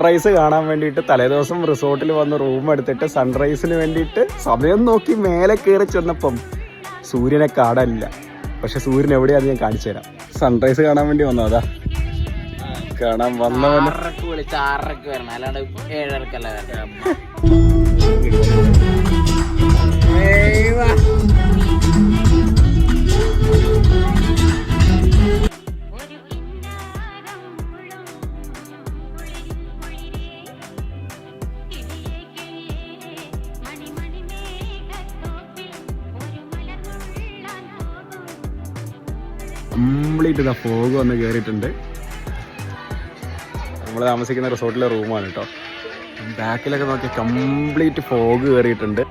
Sunrise കാണാൻ വേണ്ടിയിട്ട് തലേദിവസം റിസോർട്ടിൽ വന്ന് റൂം എടുത്തിട്ട് സൺറൈസിന് വേണ്ടിയിട്ട് സമയം നോക്കി മേലെ കയറി ചെന്നപ്പം സൂര്യനെ കാണാനില്ല പക്ഷെ സൂര്യൻ എവിടെയാന്ന് ഞാൻ കാണിച്ചു തരാം. സൺറൈസ് കാണാൻ വേണ്ടി വന്നതാ കാണാൻ വന്നവന് ആറരക്ക് ആറരക്ക് വരണം. അല്ലാണ്ട് ഏഴരക്കല്ല കംപ്ലീറ്റ് ഇതാ ഫോഗ് വന്ന് കയറിയിട്ടുണ്ട് നമ്മൾ താമസിക്കുന്ന റിസോർട്ടിലെ റൂമാണ് കേട്ടോ. ബാക്കിലൊക്കെ നോക്കി കംപ്ലീറ്റ് ഫോഗ് കയറിയിട്ടുണ്ട്